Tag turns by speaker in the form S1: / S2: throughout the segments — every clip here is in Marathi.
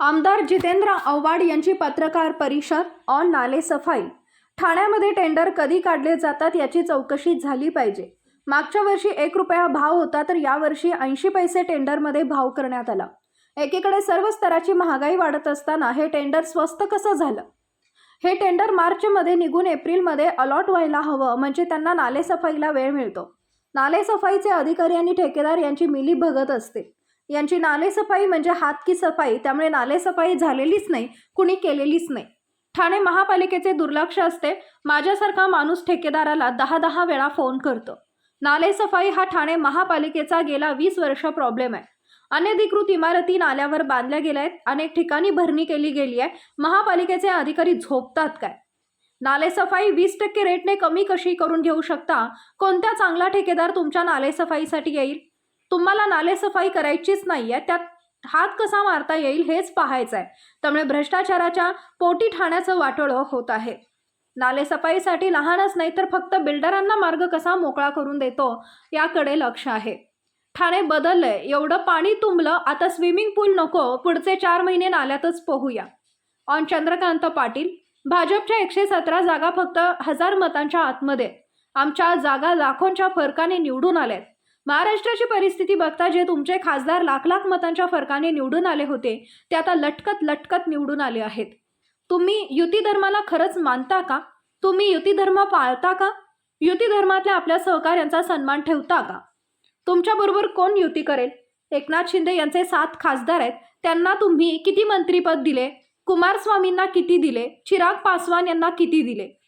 S1: आमदार जितेंद्र आव्हाड यांची पत्रकार परिषद ऑन नाले सफाई. ठाण्यामध्ये टेंडर कधी काढले जातात याची चौकशी झाली पाहिजे. मागच्या वर्षी एक रुपया भाव होता तर यावर्षी ऐंशी पैसे टेंडरमध्ये भाव करण्यात आला. एकीकडे सर्व स्तराची महागाई वाढत असताना हे टेंडर स्वस्त कसं झालं? हे टेंडर मार्चमध्ये निघून एप्रिलमध्ये अलॉट व्हायला हवं म्हणजे त्यांना नालेसफाईला वेळ मिळतो. नालेसफाईचे अधिकारी आणि ठेकेदार यांची मिली भगत असते. यांची नालेसफाई म्हणजे हात की सफाई त्यामुळे नालेसफाई झालेलीच नाही कुणी केलेलीच नाही. ठाणे महापालिकेचे दुर्लक्ष असते माझ्यासारखा माणूस ठेकेदाराला दहा दहा वेळा फोन करतो. नालेसफाई हा ठाणे महापालिकेचा गेला वीस वर्ष प्रॉब्लेम आहे. अनधिकृत इमारती नाल्यावर बांधल्या गेल्या आहेत अनेक ठिकाणी भरणी केली गेली आहे. महापालिकेचे अधिकारी झोपतात काय? नालेसफाई वीस टक्के रेटने कमी कशी करून घेऊ शकता? कोणत्या चांगला ठेकेदार तुमच्या नालेसफाईसाठी येईल? तुम्हाला नालेसफाई करायचीच नाही आहे त्यात हात कसा मारता येईल हेच पाहायचं आहे त्यामुळे भ्रष्टाचाराच्या पोटी ठाण्याचं वाटोळं होत आहे. नालेसफाईसाठी लहानच नाही तर फक्त बिल्डरांना मार्ग कसा मोकळा करून देतो याकडे लक्ष आहे. ठाणे बदललंय. एवढं पाणी तुंबलं आता स्विमिंग पूल नको पुढचे चार महिने नाल्यातच पोहूया. ऑन चंद्रकांत पाटील भाजपच्या एकशे सतरा जागा फक्त हजार मतांच्या आतमध्ये. आमच्या जागा लाखोंच्या फरकाने निवडून आल्यात. महाराष्ट्राची परिस्थिती बघता जे तुमचे खासदार लाख लाख मतांच्या फरकाने निवडून आले होते ते आता लटकत लटकत निवडून आले आहेत. तुम्ही युती धर्माला खरंच मानता का? तुम्ही युती धर्म पाळता का? युती धर्मातल्या आपल्या सहकार्यांचा सन्मान ठेवता का? तुमच्याबरोबर कोण युती करेल? एकनाथ शिंदे यांचे सात खासदार आहेत त्यांना तुम्ही किती मंत्रीपद दिले? कुमारस्वामींना किती दिले? चिराग पासवान यांना किती दिले?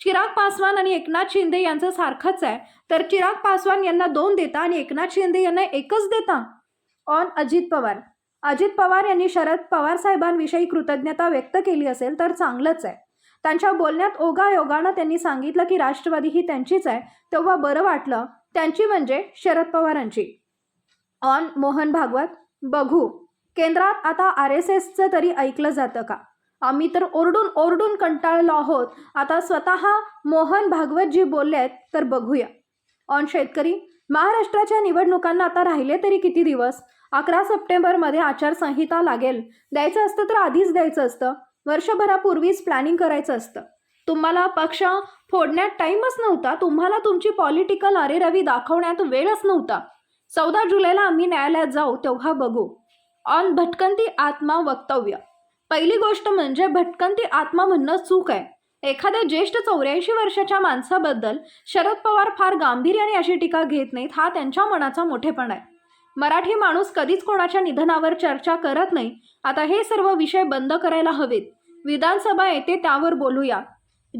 S1: चिराग पासवान आणि एकनाथ शिंदे यांचं सारखंच आहे. तर चिराग पासवान यांना दोन देता आणि एकनाथ शिंदे यांना एकच देता? ऑन अजित पवार. अजित पवार यांनी शरद पवार साहेबांविषयी कृतज्ञता व्यक्त केली असेल तर चांगलंच आहे. त्यांच्या बोलण्यात ओघायोगानं त्यांनी सांगितलं की राष्ट्रवादी ही त्यांचीच आहे. तेव्हा बरं वाटलं. त्यांची म्हणजे शरद पवारांची. ऑन मोहन भागवत. बघू. केंद्रात आता आर एस एसचं तरी ऐकलं जातं का? आम्ही तर ओरडून ओरडून कंटाळलो आहोत. आता स्वतः मोहन भागवत जी बोलले आहेत तर बघूया. ऑन शेतकरी महाराष्ट्राच्या निवडणुकांना आता राहिले तरी किती दिवस? अकरा सप्टेंबरमध्ये आचारसंहिता लागेल. द्यायचं असतं तर आधीच द्यायचं असतं. वर्षभरापूर्वीच प्लॅनिंग करायचं असतं. तुम्हाला पक्ष फोडण्यात टाईमच नव्हता. तुम्हाला तुमची पॉलिटिकल अरेरवी दाखवण्यात वेळच नव्हता. चौदा जुलैला आम्ही न्यायालयात जाऊ तेव्हा बघू. ऑन भटकंती आत्मा वक्तव्य. पहिली गोष्ट म्हणजे भटकंती आत्मा म्हणणं चूक आहे. एखाद्या ज्येष्ठ चौऱ्याऐंशी वर्षाच्या माणसाबद्दल शरद पवार फार गांभीर्याने अशी टीका घेत नाहीत हा त्यांच्या मनाचा मोठेपणा आहे. मराठी माणूस कधीच कोणाच्या निधनावर चर्चा करत नाही. आता हे सर्व विषय बंद करायला हवेत. विधानसभा येते त्यावर बोलूया.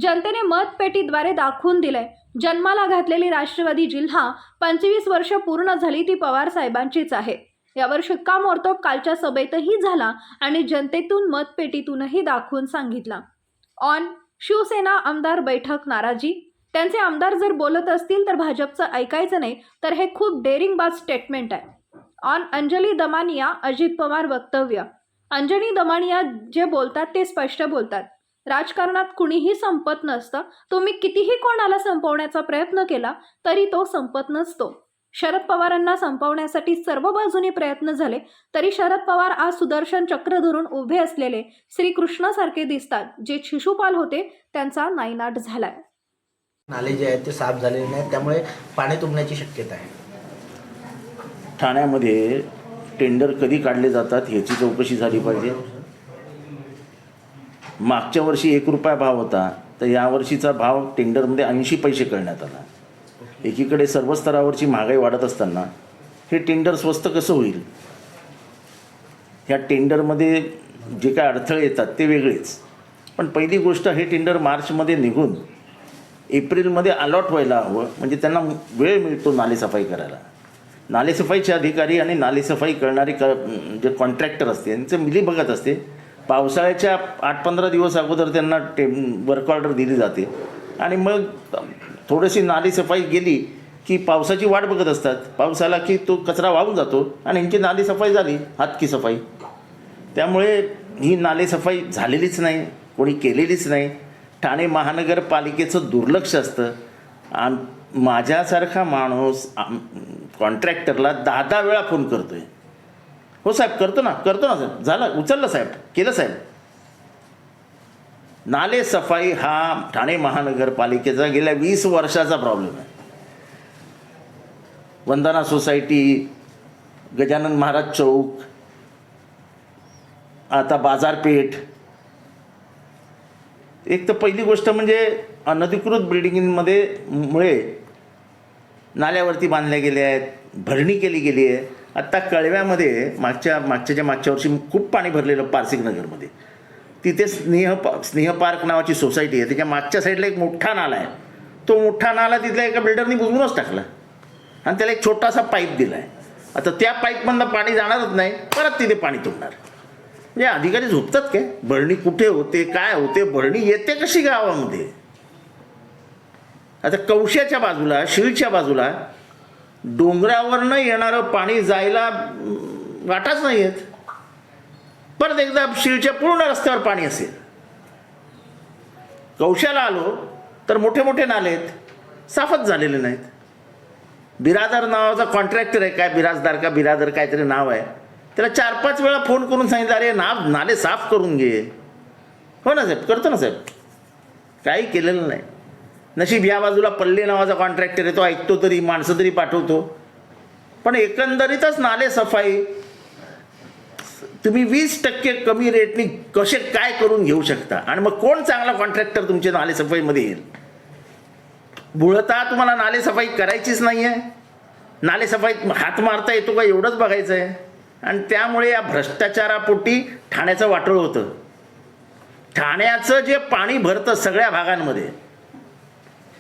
S1: जनतेने मतपेटीद्वारे दाखवून दिलंय. जन्माला घातलेली राष्ट्रवादी जिल्हा पंचवीस वर्ष पूर्ण झाली ती पवार साहेबांचीच आहे. यावर शिक्कामोर्तब कालच्या सभेतही झाला आणि जनतेतून मतपेटीतूनही दाखवून सांगितला. ऑन शिवसेना आमदार बैठक नाराजी. त्यांचे आमदार जर बोलत असतील तर भाजपचं ऐकायचं नाही तर हे खूप डेअरिंगबाज स्टेटमेंट आहे. ऑन अंजली दमानिया अजित पवार वक्तव्य. अंजनी दमानिया जे बोलतात ते स्पष्ट बोलतात. राजकारणात कुणीही संपत नसतं. तुम्ही कितीही कोणाला संपवण्याचा प्रयत्न केला तरी तो संपत नसतो. शरद पवारांना संपवण्यासाठी सर्व बाजूनी प्रयत्न झाले तरी शरद पवार आज सुदर्शन चक्र धरून उभे असलेले श्रीकृष्णासारखे दिसतात जे शिशुपाल होते त्यांचा नायनाट झालाय.
S2: नाले जे आहेत ते साफ झालेले नाहीत त्यामुळे पाणी तुंबण्याची शक्यता आहे.
S3: ठाण्यामध्ये टेंडर कधी काढले जातात ह्याची चौकशी झाली पाहिजे. मागच्या वर्षी एक रुपया भाव होता तर यावर्षीचा भाव टेंडरमध्ये ऐंशी पैसे करण्यात आला. एकीकडे सर्व स्तरावरची महागाई वाढत असताना हे टेंडर स्वस्त कसं होईल? ह्या टेंडरमध्ये जे काय अडथळे येतात ते वेगळेच. पण पहिली गोष्ट हे टेंडर मार्चमध्ये निघून एप्रिलमध्ये अलॉट व्हायला हवं. म्हणजे त्यांना वेळ मिळतो नालेसफाई करायला. नालेसफाईचे अधिकारी आणि नालेसफाई करणारे क जे कॉन्ट्रॅक्टर असते यांचं मिली बघत असते. पावसाळ्याच्या आठ पंधरा दिवस अगोदर त्यांना टे वर्क ऑर्डर दिली जाते. आणि मग थोडीशी नाली सफाई गेली की पावसाची वाट बघत असतात. पाऊस आला की तो कचरा वाहून जातो आणि यांची नालीसफाई झाली हातकी सफाई. त्यामुळे ही नालेसफाई झालेलीच नाही कोणी केलेलीच नाही. ठाणे महानगरपालिकेचं दुर्लक्ष असतं. आम माझ्यासारखा माणूस आम कॉन्ट्रॅक्टरला दहा दहा वेळा फोन करतो आहे हो साहेब करतो ना करतो ना साहेब. झालं उचललं साहेब केलं साहेब. नाले सफाई हा ठाणे महानगरपालिकेचा गेल्या वीस वर्षाचा प्रॉब्लेम आहे. वंदना सोसायटी गजानन महाराज चौक आता बाजारपेठ. एक तर पहिली गोष्ट म्हणजे अनधिकृत बिल्डिंगमध्ये मुळे नाल्यावरती बांधल्या गेल्या आहेत भरणी केली गेली आहे. आत्ता कळव्यामध्ये मागच्या मागच्याच्या मागच्या वर्षी खूप पाणी भरलेलं पारसिक नगरमध्ये. तिथे स्नेह पा स्नेह पार्क नावाची सोसायटी आहे. त्याच्या मागच्या साईडला एक मोठा नाला आहे. तो मोठा नाला तिथल्या एका बिल्डरनी बुजवूनच टाकला. आणि त्याला एक छोटासा पाईप दिला आहे आता त्या पाईपमधनं पाणी जाणारच नाही. परत तिथे पाणी तुंबणार म्हणजे अधिकारी झोपतात काय? भरणी कुठे होते? काय होते? भरणी येते कशी गावामध्ये? आता कवशाच्या बाजूला शिळच्या बाजूला डोंगरावरनं येणारं पाणी जायला वाटाच नाही आहेत परत एकदा शिळच्या पूर्ण रस्त्यावर पाणी असेल. कौशाला आलो तर मोठे मोठे नाले आहेत साफच झालेले नाहीत. बिरादर नावाचा कॉन्ट्रॅक्टर आहे काय बिराजदार का बिरादर काहीतरी नाव आहे. त्याला चार पाच वेळा फोन करून सांगितलं अरे नाव नाले साफ करून घे. हो ना साहेब करतो ना साहेब. काही केलेलं नाही. नशीब या बाजूला पल्ले नावाचा कॉन्ट्रॅक्टर आहे तो ऐकतो तरी माणसं तरी पाठवतो. पण एकंदरीतच नाले सफाई तुम्ही वीस टक्के कमी रेटनी कसे काय करून घेऊ शकता? आणि मग कोण चांगला कॉन्ट्रॅक्टर तुमच्या नाले सफाईमध्ये येईल? मुळतः तुम्हाला नाले सफाई करायचीच नाही आहे नाले सफाईत हात मारता येतो का एवढंच बघायचं आहे आणि त्यामुळे या भ्रष्टाचारापोटी ठाण्याचं वाटोळ होतं. ठाण्याचं जे पाणी भरतं सगळ्या भागांमध्ये.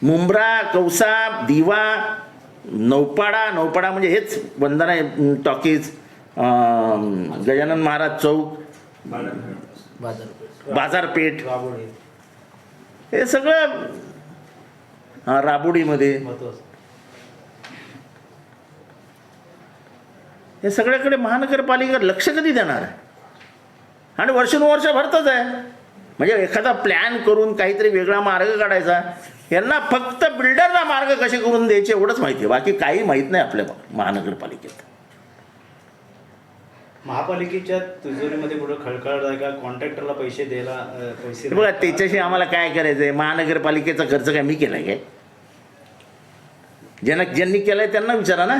S3: मुंब्रा कौसा दिवा नौपाडा नौपाडा म्हणजे हेच वंदना टॉकीज. गजानन महाराज चौक
S2: बाजारपेठ.
S3: हे सगळं राबोडीमध्ये हे सगळ्याकडे महानगरपालिका लक्ष कधी देणार? आणि वर्षानुवर्ष भरतच आहे. म्हणजे एखादा प्लॅन करून काहीतरी वेगळा मार्ग काढायचा यांना फक्त बिल्डरला मार्ग कसे करून द्यायचे एवढंच माहिती आहे. बाकी काही माहीत नाही आपल्या महानगरपालिकेत.
S4: महापालिकेच्या तिजोरीमध्ये कुठं खळखळ आहे का? कॉन्ट्रॅक्टरला पैसे द्यायला पैसे
S3: बघा त्याच्याशी आम्हाला काय करायचं आहे महानगरपालिकेचा खर्च काय मी केला काय? ज्यांना ज्यांनी केलाय त्यांना विचारा ना.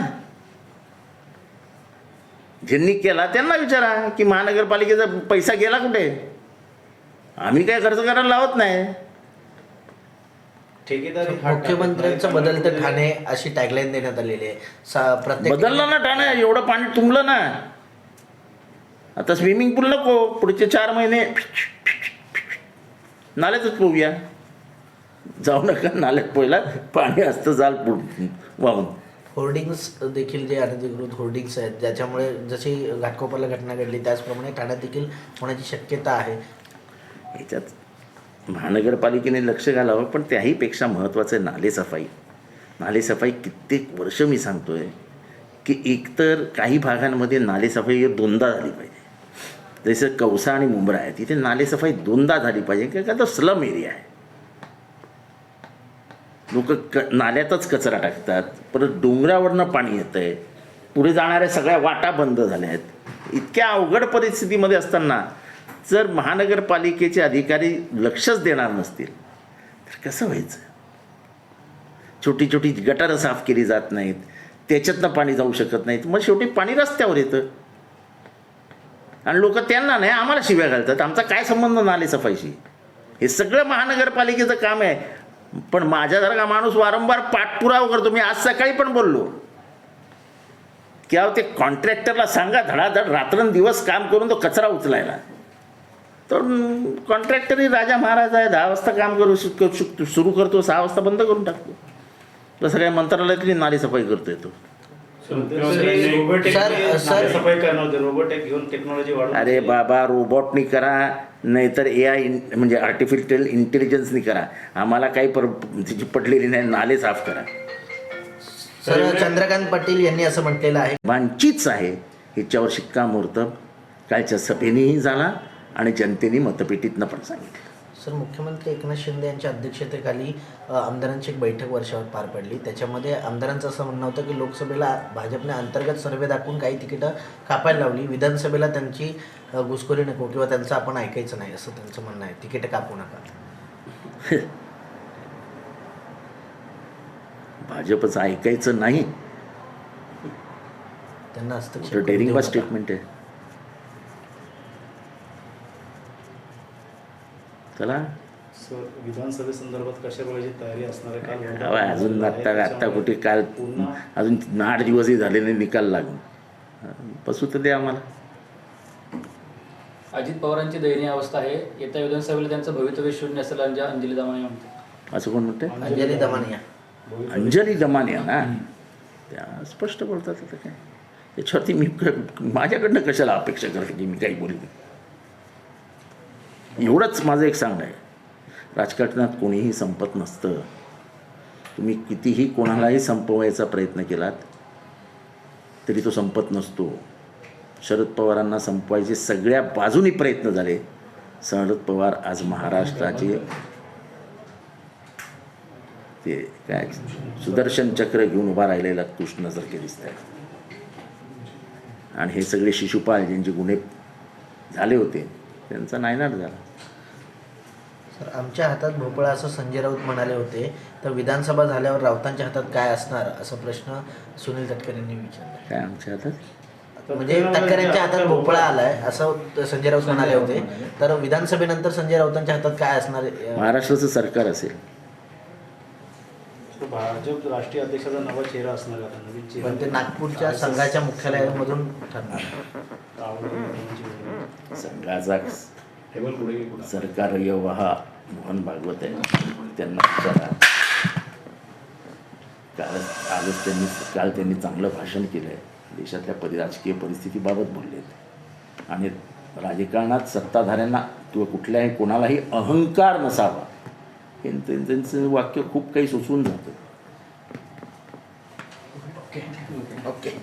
S3: ज्यांनी केला त्यांना विचारा की महानगरपालिकेचा पैसा गेला कुठे? आम्ही काय खर्च करायला लावत नाही.
S4: ठेकेदार
S2: मुख्यमंत्र्यांचं बदलतं ठाणे अशी टॅगलाईन देण्यात आलेली आहे. सा- प्रत्येक
S3: बदललं ना ठाणे एवढं पाणी तुंबलं ना. आता स्विमिंग पूल नको. पुढचे चार महिने नाल्यातच पोहूया. जाऊ नका नाल्यात पोहायला. पाणी असतं जाल वाहून.
S2: होर्डिंग्स देखील जे अनधिकृत होर्डिंग्स आहेत ज्याच्यामुळे जशी घाटकोपरला घटना घडली त्याचप्रमाणे ठाण्यात देखील होण्याची शक्यता आहे.
S3: ह्याच्यात महानगरपालिकेने लक्ष घालावं पण त्याहीपेक्षा महत्त्वाचं आहे नालेसफाई नालेसफाई कित्येक वर्ष मी सांगतो आहे की एकतर काही भागांमध्ये नालेसफाई दोनदा झाली पाहिजे. जसं कवसा आणि मुंब्रा आहे तिथे नालेसफाई दोनदा झाली पाहिजे कारण का तो स्लम एरिया आहे लोक क नाल्यातच कचरा टाकतात परत डोंगरावरनं पाणी येतं आहे पुढे जाणाऱ्या सगळ्या वाटा बंद झाल्या आहेत. इतक्या अवघड परिस्थितीमध्ये असताना जर महानगरपालिकेचे अधिकारी लक्षच देणार नसतील तर कसं व्हायचं? छोटी छोटी गटारं साफ केली जात नाहीत त्याच्यातनं पाणी जाऊ शकत नाहीत मग शेवटी पाणी रस्त्यावर येतं. आणि लोक त्यांना नाही आम्हाला शिव्या घालतात. आमचा काय संबंध नाली सफाईशी? हे सगळं महानगरपालिकेचं काम आहे. पण माझ्यासारखा माणूस वारंवार पाठपुरावा करतो. मी आज सकाळी पण बोललो. की अहो ते कॉन्ट्रॅक्टरला सांगा धडाधड रात्रंदिवस काम करून तो कचरा उचलायला. तर कॉन्ट्रॅक्टरही राजा महाराज आहे. दहा वाजता काम करू शक- सुरू करतो सहा वाजता बंद करून टाकतो. तसं काय मंत्रालयातली नाली सफाई करतोय तो.
S2: सर- सर-
S4: सफाई करणार होते रोबोटिक घेऊन टेक्नॉलॉजी वाढवून
S3: अरे बाबा रोबोटनी करा नाहीतर ए आय म्हणजे आर्टिफिशियल इंटेलिजन्सनी करा। आम्हाला काही पर तिची पडलेली नाही नाले साफ करा।
S2: सर चंद्रकांत पाटील यांनी असं म्हटलेलं आहे.
S3: वांचीच आहे ह्याच्यावर शिक्कामोर्तब कालच्या सभेनेही झाला आणि जनतेने मतपेटीतनं पण सांगितलं.
S2: सर मुख्यमंत्री एकनाथ शिंदे यांच्या अध्यक्षतेखाली आमदारांची एक बैठक वर्षावर पार पडली. त्याच्यामध्ये आमदारांचं असं म्हणणं होतं की लोकसभेला भाजपने अंतर्गत सर्वे दाखवून काही तिकीटं कापायला लावली. विधानसभेला त्यांची घुसखोरी नको किंवा त्यांचं आपण ऐकायचं नाही असं त्यांचं म्हणणं आहे. तिकीटं कापू नका.
S3: भाजपचं ऐकायचं नाही?
S2: त्यांना नका.
S3: स्टेटमेंट आहे. चला.
S4: सर विधानसभेसंदर्भात कशा प्रकारची तयारी असणार आहे?
S3: अजून आत्ता आत्ता कुठे काल अजून आठ दिवसही झाले नाही निकाल लागून. बसू तर दे आम्हाला.
S5: अजित पवारांची दयनीय अवस्था आहे. येत्या विधानसभेला त्यांचं भवितव्य शून्य असेल अंजा अंजली दामाने म्हणते.
S3: असं कोण म्हणते?
S2: अंजली दमानिया.
S3: अंजली दमानिया ना? त्या स्पष्ट बोलतात आता काय. त्याच्यावरती मी माझ्याकडनं कशाला अपेक्षा करते की मी काही बोलू? एवढंच माझं एक सांगणं आहे. राजकारणात कोणीही संपत नसतं. तुम्ही कितीही कोणालाही संपवायचा प्रयत्न केलात तरी तो संपत नसतो. शरद पवारांना संपवायचे सगळ्या बाजूनी प्रयत्न झाले. शरद पवार आज महाराष्ट्राचे ते काय सुदर्शन चक्र घेऊन उभा राहिलेला कृष्णासारखे दिसत आहे आणि हे सगळे शिशुपाल ज्यांचे गुन्हे झाले होते त्यांचा नायनाट झाला.
S2: सर आमच्या हातात भोपळा असं संजय राऊत म्हणाले होते. तर विधानसभा झाल्यावर राऊतांच्या हातात काय असणार? असा प्रश्न सुनील तटकरे यांनी विचारला.
S3: काय आमच्या हातात?
S2: म्हणजे तटकरेंच्या हातात भोपळा आलाय असं संजय राऊत म्हणाले होते. तर विधानसभेनंतर संजय राऊतांच्या हातात काय असणार?
S3: महाराष्ट्राचं सरकार असेल.
S4: भाजप राष्ट्रीय अध्यक्षाचा नवा चेहरा असणार आहे आता नवीन चेहरा.
S2: पण ते नागपूरच्या संघाच्या मुख्यालयामधून ठरणार.
S3: संघाचा सरकार व्यवहा मोहन भागवत आहे. त्यांना विचारा काल आजच त्यांनी काल त्यांनी चांगलं भाषण केलं आहे देशातल्या परि राजकीय परिस्थितीबाबत बोलले आणि राजकारणात सत्ताधाऱ्यांना किंवा कुठल्याही कोणालाही अहंकार नसावा. हे त्यां- त्यांचं वाक्य खूप काही सुचवून जातं.
S2: ओके